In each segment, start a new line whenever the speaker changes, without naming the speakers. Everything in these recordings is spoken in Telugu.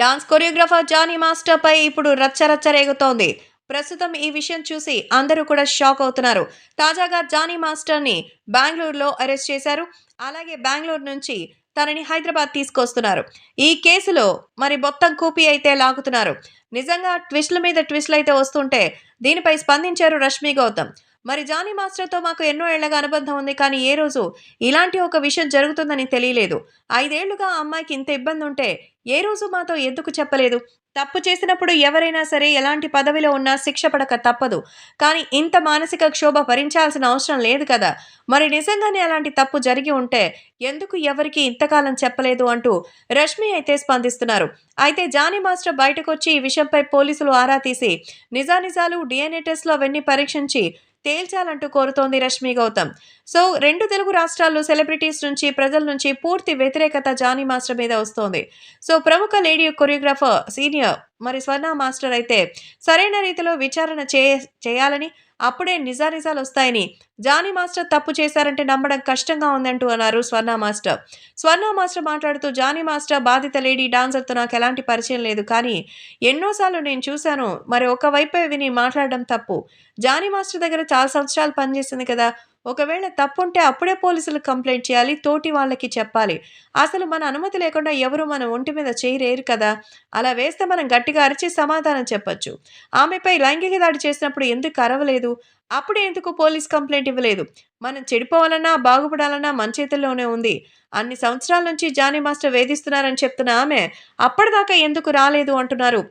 డాన్స్ కొరియోగ్రాఫర్ జానీ మాస్టర్ పై ఇప్పుడు రచ్చరచ్చ రేగుతోంది ప్రస్తుతం ఈ విషయం చూసి అందరూ కూడా షాక్ అవుతున్నారు. తాజాగా జానీ మాస్టర్ని బెంగళూరులో అరెస్ట్ చేశారు. అలాగే బెంగళూరు నుంచి తనని హైదరాబాద్ తీసుకొస్తున్నారు. ఈ కేసులో మరి మొత్తం కూపీ అయితే లాగుతున్నారు. నిజంగా ట్విస్ట్ల మీద ట్విస్ట్లు అయితే వస్తుంటే దీనిపై స్పందించారు రష్మి గౌతమ్. మరి జానీ మాస్టర్తో మాకు ఎన్నో ఏళ్ళగా అనుబంధం ఉంది కానీ ఏ రోజు ఇలాంటి ఒక విషయం జరుగుతుందని తెలియలేదు. ఐదేళ్ళుగా ఆ అమ్మాయికి ఇంత ఇబ్బంది ఉంటే ఏ రోజు మాతో ఎందుకు చెప్పలేదు? తప్పు చేసినప్పుడు ఎవరైనా సరే ఎలాంటి పదవిలో ఉన్నా శిక్ష పడక తప్పదు. కానీ ఇంత మానసిక క్షోభ భరించాల్సిన అవసరం లేదు కదా! మరి నిజంగానే అలాంటి తప్పు జరిగి ఉంటే ఎందుకు ఎవరికి ఇంతకాలం చెప్పలేదు అంటూ రష్మి అయితే స్పందిస్తున్నారు. అయితే జానీ మాస్టర్ బయటకొచ్చి ఈ విషయంపై పోలీసులు ఆరా తీసి నిజానిజాలు డిఎన్ఏ టెస్ట్లో అవన్నీ పరీక్షించి తేల్చాలంటూ కోరుతోంది రష్మి గౌతమ్. సో రెండు తెలుగు రాష్ట్రాల్లో సెలబ్రిటీస్ నుంచి ప్రజల నుంచి పూర్తి వ్యతిరేకత జానీ మాస్టర్ మీద వస్తోంది. సో ప్రముఖ లేడీ కొరియోగ్రాఫర్ సీనియర్ మరి స్వర్ణ మాస్టర్ అయితే సరైన రీతిలో విచారణ చే చేయాలని అప్పుడే నిజానిజాలు వస్తాయని జానీ మాస్టర్ తప్పు చేశారంటే నమ్మడం కష్టంగా ఉందంటూ అన్నారు స్వర్ణ మాస్టర్. స్వర్ణ మాస్టర్ మాట్లాడుతూ జానీ మాస్టర్ బాధిత లేడీ డాన్సర్తో నాకు ఎలాంటి పరిచయం లేదు కానీ ఎన్నోసార్లు నేను చూశాను మరి ఒకవైపే విని మాట్లాడడం తప్పు. జానీ మాస్టర్ దగ్గర చాలా సంవత్సరాలు పనిచేసింది కదా ఒకవేళ తప్పుంటే అప్పుడే పోలీసులు కంప్లైంట్ చేయాలి తోటి వాళ్ళకి చెప్పాలి. అసలు మన అనుమతి లేకుండా ఎవరు మన ఒంటి మీద చేయరేరు కదా? అలా వేస్తే మనం గట్టిగా అరిచి సమాధానం చెప్పొచ్చు. ఆమెపై లైంగిక దాడి చేసినప్పుడు ఎందుకు అరవలేదు? అప్పుడే ఎందుకు పోలీస్ కంప్లైంట్ ఇవ్వలేదు? మనం చెడిపోవాలన్నా బాగుపడాలన్నా మన చేతుల్లోనే ఉంది. అన్ని సంవత్సరాల నుంచి జానీ మాస్టర్ వేధిస్తున్నారని చెప్తున్న ఆమె అప్పటిదాకా ఎందుకు రాలేదు అంటున్నారు.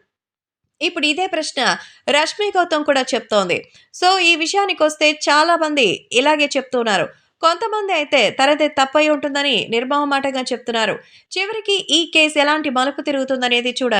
ఇప్పుడు ఇదే ప్రశ్న రష్మి గౌతమ్ కూడా చెప్తోంది. సో ఈ విషయానికి వస్తే చాలా మంది ఇలాగే చెప్తున్నారు. కొంతమంది అయితే తనదే తప్పై ఉంటుందని నిర్మోహమాటంగా చెప్తున్నారు. చివరికి ఈ కేసు ఎలాంటి మలుపు తిరుగుతుందనేది చూడాలి.